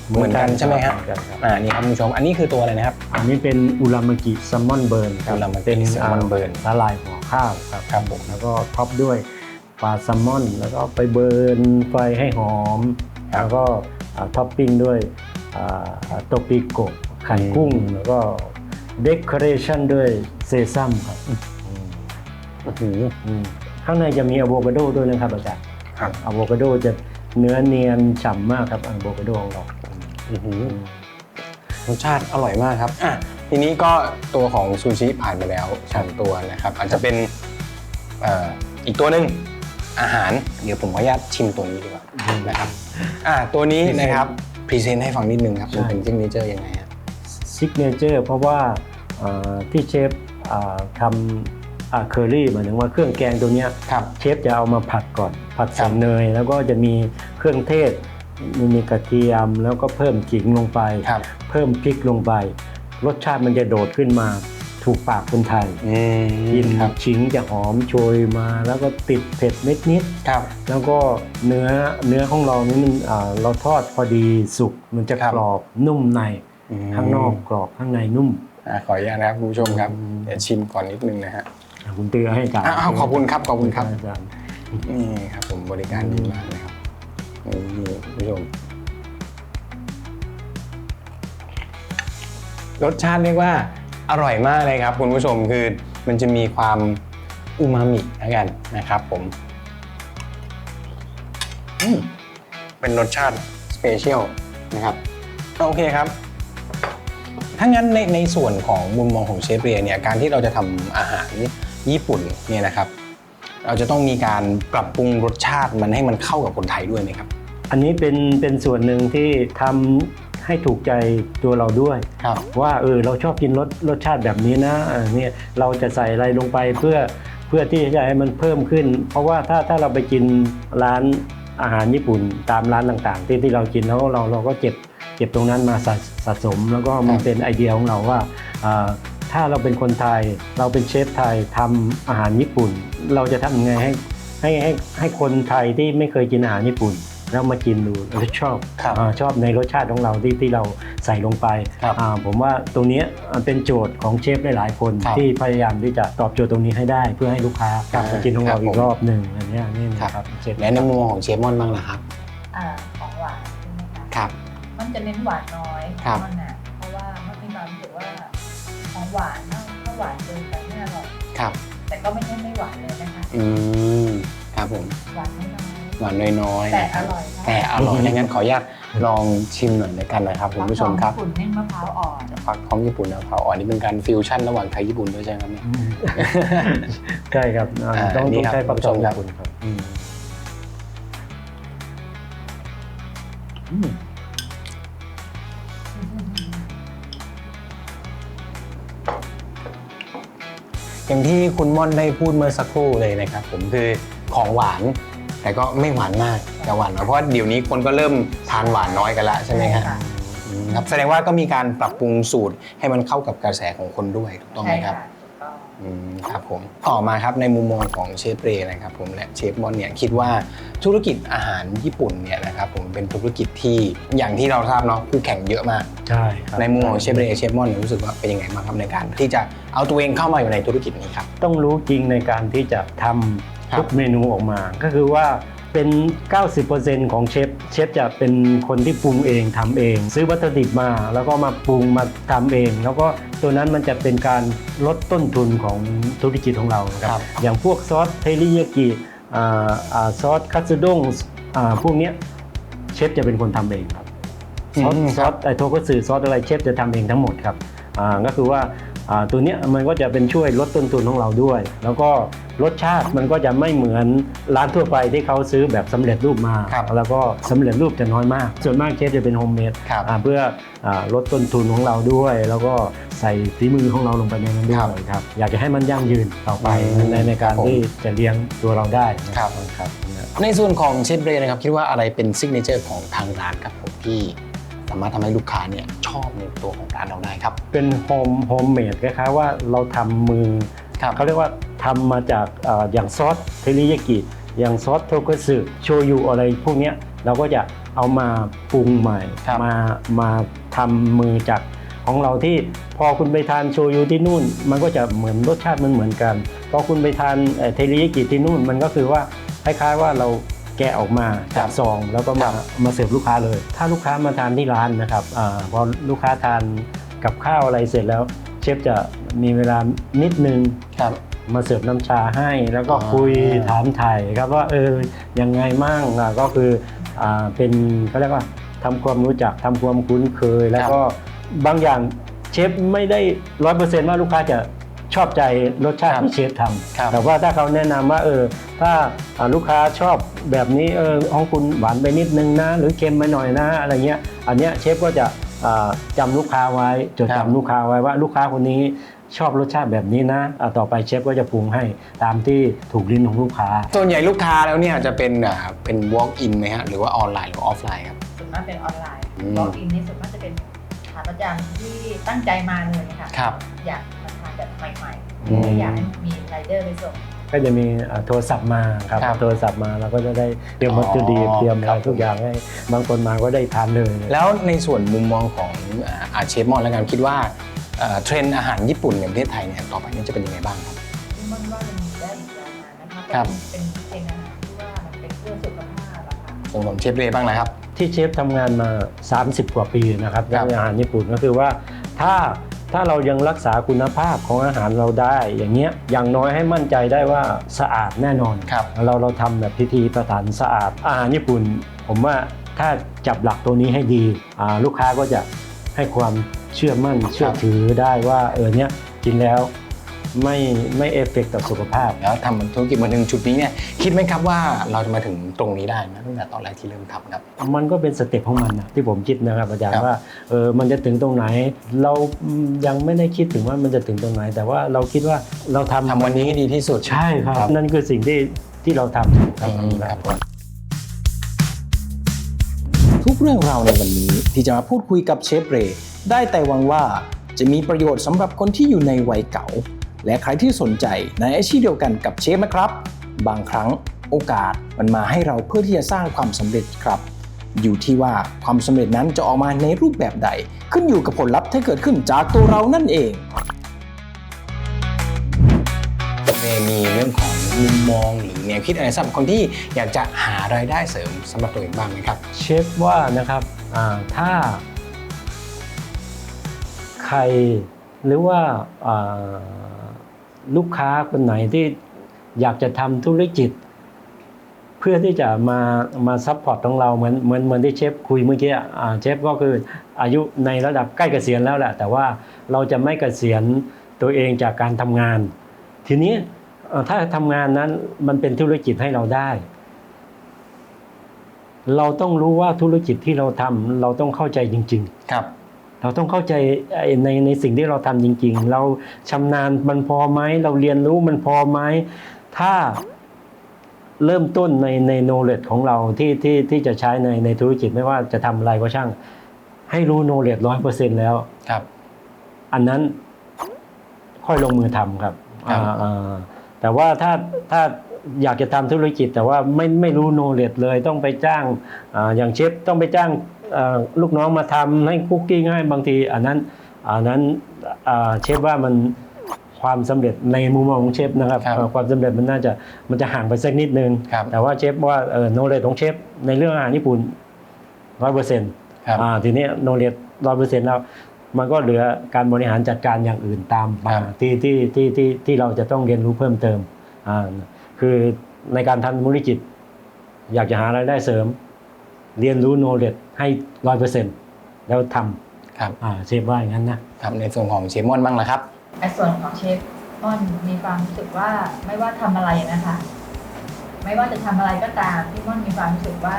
Speaker 3: เหมือนกันใช่ไหมครับ
Speaker 4: เหมือนกันครับ
Speaker 3: อ่านี่ครับคุณผู้ชมอันนี้คือตัวอะไรนะครับ
Speaker 4: อันนี้เป็นอุรามากิแซลมอนเบิร์นครับ
Speaker 3: อุรามากิ
Speaker 4: เป็น
Speaker 3: แซลมอนเบิร์น
Speaker 4: ละลายหัวข้าวครับ
Speaker 3: ครับผม
Speaker 4: แล้วก็ท็อปด้วยปลาแซลมอน แล้วก็ไปเบิร์นไฟให้หอม
Speaker 3: ครับ
Speaker 4: แล้วก็อ่าท็อปปิ้งด้วยอ่าโตปิโกะไข่กุ้งแล้วก็เดคอเรชันด้วยเซซัมครับ
Speaker 3: อื้อหือ
Speaker 4: อืม ข้างในจะมีอะโวคาโดด้วยนะครับอาจารย์
Speaker 3: ครับ
Speaker 4: อะโวคาโดจะเนื้อเนียนฉ่ำมากครับอะโวคาโดของเรา
Speaker 3: อื้อหือรสชาติอร่อยมากครับอะทีนี้ก็ตัวของซูชิผ่านไปแล้วสองตัวนะครับ อาจจะเป็นเอ่ออีกตัวหนึ่งอาหาร เดี๋ยวผมขออนุญาตชิมตัวนี้ดีกว่านะครับอะตัวนี้นะครับพรีเซนต์ให้ฟังนิดนึงครับมันเป็นซิกเนเจอร์ยังไงฮะ
Speaker 4: ซิกเนเจอร์เพราะว่าเอ่อที่เชฟอ่าทำ เคอรี่หมายถึงว่าเครื่องแกงตัวเนี้ย
Speaker 3: ครับ
Speaker 4: เชฟจะเอามาผัดก่อน ผัด
Speaker 3: ครั
Speaker 4: ใส่
Speaker 3: บ
Speaker 4: เนย แล้วก็จะมีเครื่องเทศมีมีกระเทียมแล้วก็เพิ่มขิงลงไป
Speaker 3: ครับ
Speaker 4: เพิ่มพริกลงไป รสชาติมันจะโดดขึ้นมาถูกปากคนไทย
Speaker 3: อืม
Speaker 4: กิน
Speaker 3: ครับ
Speaker 4: ขิงจะหอมโชยมาแล้วก็ติดเผ็ดนิด
Speaker 3: ครับ
Speaker 4: ๆแล้วก็เนื้อเนื้อของเรานี่มันอ่าเราทอดพอดีสุกมันจะ
Speaker 3: ครับ
Speaker 4: กรอบนุ่มใน
Speaker 3: ม
Speaker 4: ข้างนอกกรอบข้างในนุ่ม
Speaker 3: อะขออนุญาตนะครับคุณผู้ชมครับ
Speaker 4: อืม
Speaker 3: เดี๋ยวชิมก่อนนิดนึงนะฮะ
Speaker 4: อะ คุณเตือให้การ
Speaker 3: อ้าวขอบคุณครับขอบคุณครับ
Speaker 4: อาจารย์
Speaker 3: นี่ครับผมบริการดีมากนะครับนี่คุณผู้ชมรสชาติเรียกว่าอร่อยมากเลยครับคุณผู้ชมคือมันจะมีความอูมามิแล้วกันนะครับผมอืมเป็นรสชาติสเปเชียลนะครับโอเคครับถ้างั้นในในส่วนของมุมมองของเชฟเรียเนี่ยการที่เราจะทำอาหาร ญี่ปุ่นเนี่ยนะครับ เราจะต้องมีการปรับปรุงรสชาติมันให้มันเข้ากับคนไทยด้วยไหมครับ
Speaker 4: อันนี้เป็นเป็นส่วนหนึ่งที่ทำให้ถูกใจตัวเราด้วย
Speaker 3: ครับ
Speaker 4: ว่าเออเราชอบกินรสรสชาติแบบนี้นะเออเนี่ยเราจะใส่อะไรลงไปเพื่อเพื่อพื่อที่จะให้มันเพิ่มขึ้น เพราะว่าถ้าถ้าเราไปกินร้านอาหารญี่ปุ่นตามร้านต่างๆ ที่ที่เรากินแล้วเราเราก็เก็บเก็บตรงนั้นมาสะสะสมแล้วก็มันเป็นไอเดียของเราว่าอ่า ถ้าเราเป็นคนไทย เราเป็นเชฟไทยทำอาหารญี่ปุ่น เราจะทำยังไงให้ให้ให้ให้คนไทยที่ไม่เคยกินอาหารญี่ปุ่น แล้วมากินดูแล้วชอบ
Speaker 3: ครับ
Speaker 4: อาชอบในรสชาติของเราที่ที่เราใส่ลงไป
Speaker 3: ครับ
Speaker 4: อ่าผมว่าตรงเนี้ยเป็นโจทย์ของเชฟหลายๆคน
Speaker 3: ครับ
Speaker 4: ที่พยายามที่จะตอบโจทย์ตรงนี้ให้ได้ เพื่อให้ลูกค้ากลับมากินของเรา
Speaker 3: ครับ
Speaker 4: อี
Speaker 3: ผม
Speaker 4: กรอบหนึ่งอันเนี้ยนี่
Speaker 3: ครับ
Speaker 4: นะครับเชฟ
Speaker 3: และในมุมมองของเชฟมอนบ้างนะครับ
Speaker 5: อ่าของหวานใช่ไหมคะ
Speaker 3: ครับ
Speaker 5: มันจะเน้นหวานน้อย
Speaker 3: ครับ
Speaker 5: หวานถ้าถ้าหวานเกินไปไม่อร่อย
Speaker 3: ครับ
Speaker 5: แต่ก็ไม่ใช่ไม่หวานเลยนะคะ
Speaker 3: อืม ครับผม
Speaker 5: หวานไม่น้อย
Speaker 3: หวานน้อยๆ
Speaker 5: แต่
Speaker 3: นะค
Speaker 5: อ
Speaker 3: รับ
Speaker 5: ร่อยค่ะ
Speaker 3: แต่อร่อยงั้นขออนุญาตลองชิมหน่อยในกันนะครับคุณผู้ชมครับ
Speaker 5: ฟักทองญี่ปุ่นเน้นมะพร้าวอ่อน
Speaker 3: ฟักทองญี่ปุ่นนะเผาอ่อนนี่เป็นการฟิวชั่นระหว่างไทยญี่ปุ่นด้วยใช่ไหมครับเนี่ย
Speaker 4: อืมใช่ครับอ่า
Speaker 3: อ่า
Speaker 4: ต้อง
Speaker 3: นี่
Speaker 4: ต้อง
Speaker 3: ครับ
Speaker 4: ใช้ปักทอง
Speaker 3: คุณผู้ชมครับ
Speaker 4: ญี่ปุ่นครับ
Speaker 3: อืม อืมอย่างที่คุณม่อนได้พูดเมื่อสักครู่เลยนะครับ ผมคือของหวาน แต่ก็ไม่หวานมากแต่หวานน้อยเพราะว่าเดี๋ยวนี้คนก็เริ่มทานหวานน้อยกันแล้วใช่ไหมครับ
Speaker 5: ค่ะ
Speaker 3: อืมครับแสดงว่าก็มีการปรับปรุงสูตรให้มันเข้ากับกระแสของคนด้วยถูกต้องไหม
Speaker 5: ใช่
Speaker 3: ครับ
Speaker 5: ค่ะถูกต้ อง
Speaker 3: อืมครับผมต่อมาครับในมุมมองของเชฟเรย์นะครับผมและเชฟมอนเนี่ยคิดว่าธุรกิจอาหารญี่ปุ่นเนี่ยนะครับผมเป็นธุรกิจที่อย่างที่เราทราบเนาะคู่แข่งเยอะมาก
Speaker 4: ใช่ครับ
Speaker 3: ในมุมของเชฟเรย์เชฟมอนเนี่ยรู้สึกว่าเป็นยังไงบ้างครับในการ ที่จะเอาตัวเองเข้ามาอยู่ในธุรกิจนี้ครับ
Speaker 4: ต้องรู้จริงในการที่จะท
Speaker 3: ครับำ
Speaker 4: ทุกเมนูออกมา ก็คือว่า เป็น 90%ของเชฟเชฟจะเป็นคนที่ปรุงเองทำเอง ซื้อวัตถุดิบมาแล้วก็มาปรุงมาทำเอง แล้วก็ตัวนั้นมันจะเป็นการลดต้นทุนของธุรกิจของเรานะค
Speaker 3: ครั
Speaker 4: รับบอย่างพวกซอสเทริยากิอ่าอ่าซอสคัตสึด้งอ่าพวกเนี้ยเชฟจะเป็นคนทำเองครับซอส
Speaker 3: อืม
Speaker 4: ซอสไอโทก็สื่อซอสอะไรเชฟจะทำเองทั้งหมดครับอ่าก็คือว่าอ่าตัวเนี้ยมันก็จะเป็นช่วยลดต้นทุนของเราด้วย แล้วก็ รสชาติมันก็จะไม่เหมือนร้านทั่วไปที่เขาซื้อแบบสำเร็จรูปมา
Speaker 3: ครับ
Speaker 4: แล้วก็สำเร็จรูปจะน้อยมาก ส่วนมากเชฟจะเป็นโฮมเมด
Speaker 3: ครับ
Speaker 4: อ่าเพื่ออาลดต้นทุนของเราด้วย แล้วก็ใส่ฝีมือของเราลงไปในนั้นด้ว
Speaker 3: ครั
Speaker 4: ย
Speaker 3: บ
Speaker 4: ครับอยากจะให้มันยั่งยืนต่อไป
Speaker 3: อืม
Speaker 4: ในในการ
Speaker 3: ครับผม
Speaker 4: ที่จะเลี้ยงตัวเราได้นะครับครับ
Speaker 3: ในส่วนของเชฟเรย์นะครับคิดว่าอะไรเป็นซิกเนเจอร์ของทางร้านครับผมที่สามารถทำให้ลูกค้าเนี่ยชอบในตัวของร้านเราได้ครับ
Speaker 4: เป็นโฮมโฮมเมดคล้ายๆว่าเราทำมือ
Speaker 3: ครับ
Speaker 4: เขาเรียกว่าทำมาจากเอ่ออย่างซอสเทริยากิอย่างซอสโทกุสึโชยุอะไรพวกเนี้ยเราก็จะเอามาปรุงใหม่
Speaker 3: ครับ
Speaker 4: มามาทำมือจากของเราที่พอคุณไปทานโชยุที่นู่น มันก็จะเหมือนรสชาติมันเหมือนกันพอคุณไปทานเอ่อเทริยากิที่นู่นมันก็คือว่าคล้ายๆว่าเราแกะออกมาจากซองแล้วก็มามาเสิร์ฟลูกค้าเลย ถ้าลูกค้ามาทานที่ร้านนะครับอาพอลูกค้าทานกับข้าวอะไรเสร็จแล้ว เชฟจะมีเวลานิดนึง
Speaker 3: ครับ
Speaker 4: มาเสิร์ฟน้ำชาให้แล้วก็
Speaker 3: อ่า
Speaker 4: คุยถามไถ่ครับว่าเออยังไงมั่งอะก็คืออ่าเป็นเขาเรียกว่าทำความรู้จักทำความคุ้นเคย แล้วก็บางอย่างเชฟไม่ได้ร้อยเปอร์เซ็นต์ว่าลูกค้าจะชอบใจรสชาติ
Speaker 3: ครับ
Speaker 4: ที่เชฟท
Speaker 3: ครับำ
Speaker 4: แต่ว่าถ้าเขาแนะนำว่าเออถ้าอ่าลูกค้าชอบแบบนี้เออของคุณหวานไปนิดนึงนะ หรือเค็มไปหน่อยนะอะไรเงี้ยอันเนี้ยเชฟก็จะอ่า จำลูกค้าไว้จด
Speaker 3: ครับ
Speaker 4: จำลูกค้าไว้ว่าลูกค้าคนนี้ชอบรสชาติแบบนี้นะอะต่อไปเชฟก็จะปรุงให้ตามที่ถูกลิ้นของลูกค้า
Speaker 3: ส่วนใหญ่ลูกค้าแล้วเนี่ยจะเป็นอ่าเป็น walk in ไหมฮะหรือว่าออนไลน์หรือออฟไลน์ครับ
Speaker 5: ส่วนมากเป็นออนไลน์
Speaker 3: อืม
Speaker 5: บอกอินนี่ส่วนมากจะเป็นขาประจำที่ตั้งใจมาเลยค่ะ
Speaker 3: ครับ
Speaker 5: อยากมาทานแบบใหม่
Speaker 3: อืม
Speaker 5: ๆไม่อยากให้มีไรเดอร์ไปส่ง
Speaker 4: ก็จะมีอะโทรศัพท์มาครับ
Speaker 3: ครับ
Speaker 4: โทรศัพท์มาเราก็จะได้เตรียม
Speaker 3: อ๋อ
Speaker 4: วัตถุดิบเตรียมอะ
Speaker 3: ครั
Speaker 4: ไร
Speaker 3: บ
Speaker 4: ทุกอย่างให้บางคนมาก็ได้ทานเลย
Speaker 3: แล้วในส่วนมุมมองของอ่าอาเชฟมอนแล้วกันคิดว่าเอ่อเทรนด์อาหารญี่ปุ่นในประเทศไทยเนี่ยต่อไปเนี้จะเป็นยังไงบ้างครับ
Speaker 5: ซึ่งมันว่ามันมีได้อีกยาวนานนะคะ
Speaker 3: ครับ
Speaker 5: เป็นเป็นอาหารที่ว่ามันเป็นเพื่อสุขภาพอะค่ะ
Speaker 3: ส่วนของเชฟเรย์บ้างนะครับ
Speaker 4: ที่เชฟทำงานมา 30 กว่าปีนะครับ
Speaker 3: ครั
Speaker 4: ด้า
Speaker 3: บ
Speaker 4: นอาหารญี่ปุ่นก็คือว่าถ้า ถ้าเรายังรักษาคุณภาพของอาหารเราได้อย่างเงี้ยอย่างน้อยให้มั่นใจได้ว่าสะอาดแน่นอน
Speaker 3: ครับ
Speaker 4: เราเราทำแบบพิธีประธานสะอาดอาหารญี่ปุ่น ผมว่าถ้าจับหลักตัวนี้ให้ดีอ่าลูกค้าก็จะให้ความเชื่อมั่นเชื่อถือได้ว่าเออเนี้ยกินแล้ว ไม่ไม่เอฟเฟกต่อสุขภาพ
Speaker 3: แล้วทำธุรกิจมาถึงจุดนี้เนี่ยคิดไหมครับว่าเราจะมาถึงตรงนี้ได้ไหมตั้งแต่ตอนแรกที่เริ่มทำครับ
Speaker 4: มันก็เป็นสเต็ปของมันนะที่ผมคิดนะครับอาจาร
Speaker 3: ครั
Speaker 4: ย์
Speaker 3: บ
Speaker 4: ว่าเออมันจะถึงตรงไหน เรายังไม่ได้คิดถึงว่ามันจะถึงตรงไหน แต่ว่าเราคิดว่าเราทำ
Speaker 3: ทำวันนี้ให้ดีที่สุด
Speaker 4: ใช่ครับ นั่นคือสิ่งที่ที่เราทำครับ
Speaker 3: อืมครับผม
Speaker 2: ทุกเรื่องราวในวันนี้ที่จะมาพูดคุยกับเชฟเรย์ได้แต่หวังว่าจะมีประโยชน์สำหรับคนที่อยู่ในวัยเก่า และใครที่สนใจในอาชีพเดียวกันกับเชฟนะครับ บางครั้งโอกาสมันมาให้เราเพื่อที่จะสร้างความสำเร็จครับ อยู่ที่ว่าความสำเร็จนั้นจะออกมาในรูปแบบใด ขึ้นอยู่กับผลลัพธ์ที่เกิดขึ้นจากตัวเรานั่นเอง
Speaker 3: เมย์มีเรื่องของมุมมองหรือแนวคิดอะไรสำหรับคนที่อยากจะหารายได้เสริมสำหรับตัวเองบ้างไหมครับ
Speaker 4: เชฟว่านะครับอ่าถ้า ใคร หรือว่าลูกค้าคนไหนที่อยากจะทำธุรกิจ เพื่อที่จะมามาซัพพอร์ตของเราเหมือนเหมือนเหมือนที่เชฟคุยเมื่อกี้เชฟก็คืออายุในระดับใกล้เกษียณแล้วแหละแต่ว่าเราจะไม่เกษียณตัวเองจากการทำงาน ทีนี้ถ้าทำงานนั้นมันเป็นธุรกิจให้เราได้ เราต้องรู้ว่าธุรกิจที่เราทำเราต้องเข้าใจจริง ๆ
Speaker 3: ครับ
Speaker 4: เราต้องเข้าใจไอ้ในในสิ่งที่เราทำจริง ๆ เราชำนาญมันพอไหมเราเรียนรู้มันพอไหมถ้าเริ่มต้นในในโนเล e ของเราที่ที่ที่จะใช้ในในธุรกิจไม่ว่าจะทำอะไรก็ช่าง ให้รู้โนเล e ร้อยเปอร์เซ็นแล้ว
Speaker 3: ครับ
Speaker 4: อันนั้นค่อยลงมือทำครับ
Speaker 3: ครับ
Speaker 4: อ่าอ่าแต่ว่าถ้าถ้าอยากจะทำธุรกิจแต่ว่าไม่ไม่รู้โนเล e เลยต้องไปจ้างอาอย่างเชฟต้องไปจ้างอ่าลูกน้องมาทำให้คุกกิ้งให้บางที อันนั้นอันนั้นอ่าเชฟว่ามันความสำเร็จในมุมมองของเชฟนะครับ
Speaker 3: ครับ
Speaker 4: เอ่อความสำเร็จมันน่าจะมันจะห่างไปสักนิดนึง
Speaker 3: ครับ
Speaker 4: แต่ว่าเชฟว่าเออโนเล e ของเชฟในเรื่องอาหารญี่ปุ่นร้อยเปอร์เซ็นต์
Speaker 3: ครับ
Speaker 4: อ่าทีนี้โนเรียร้อยเปอร์เซ็นต์แล้วมันก็เหลือการบริหารจัดการอย่างอื่นตามมา
Speaker 3: ครับ
Speaker 4: ที่ที่ที่ที่ที่เราจะต้องเรียนรู้เพิ่มเติมอ่าคือในการทำธุรกิจ อยากจะหารายได้เสริม เรียนรู้โนเ e ดให้ร้อยเปอร์เซ็นต์แล้วท
Speaker 3: ครับำ
Speaker 4: อ่าเชฟว่าอย่างนั้นนะ
Speaker 3: ครับในส่วนของเชฟมอนบ้างละครับ
Speaker 5: ในส่วนของเชฟม่อนมีความรู้สึกว่าไม่ว่าทำอะไรนะคะ ไม่ว่าจะทำอะไรก็ตามพี่ม่อนมีความรู้สึกว่า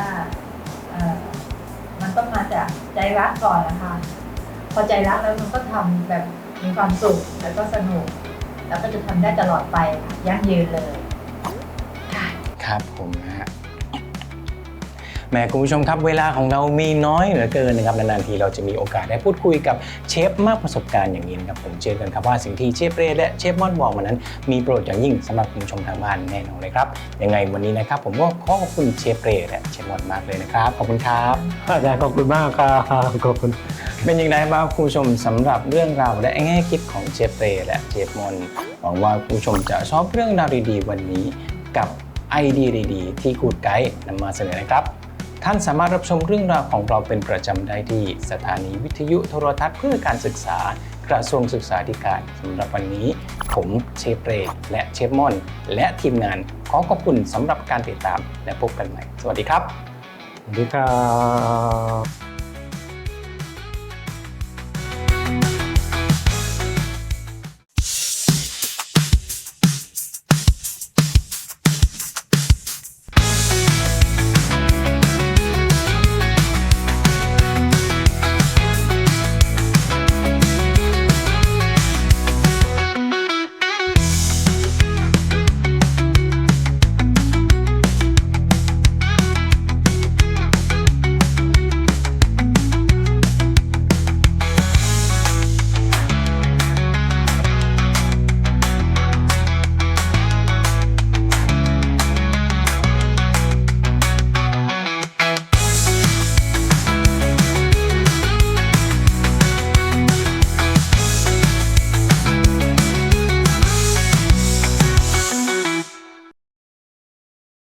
Speaker 5: เอ่อมันต้องมาจากใจรักก่อนนะคะ พอใจรักแล้วมันก็ทำแบบมีความสุขแล้วก็สนุก แล้วก็จะทำได้ตลอดไปค่ะยั่งยืนเลยค่ะ
Speaker 3: ครับผมนะฮะ แหม่คุณผู้ชมครับเวลาของเรามีน้อยเหลือเกินนะครับนานๆทีเราจะมีโอกาสได้พูดคุยกับเชฟมากประสบการณ์อย่างนี้นะครับผมเชื่อกันครับว่าสิ่งที่เชฟเรและเชฟมอนบอกมานั้น มีประโยชน์อย่างยิ่งสำหรับคุณผู้ชมทางบ้านแน่นอนเลยครับยังไงวันนี้นะครับผมก็ขอขอบคุณเชฟเรและเชฟมอนมากเลยนะครับขอบคุณครับ
Speaker 4: อาจารย์ขอบคุณมากครับขอบคุณ
Speaker 3: เป็นยังไงบ้างคุณผู้ชมสำหรับเรื่องราวและแง่คิดของเชฟเรและเชฟมอนหวังว่าคุณผู้ชมจะชอบเรื่องราวดีๆวันนี้กับไอเดียดีๆ ที่คูดไกด์นำมาเสนอนะครับ ท่านสามารถรับชมเรื่องราวของเราเป็นประจำได้ที่ สถานีวิทยุโทรทัศน์เพื่อการศึกษากระทรวงศึกษาธิการสำหรับวันนี้ ผมเชฟเรและเชฟมอน และทีมงานขอขอบคุณสำหรับการติดตามและพบกันใหม่ สวัสดีครับ
Speaker 4: สวัสดีครับ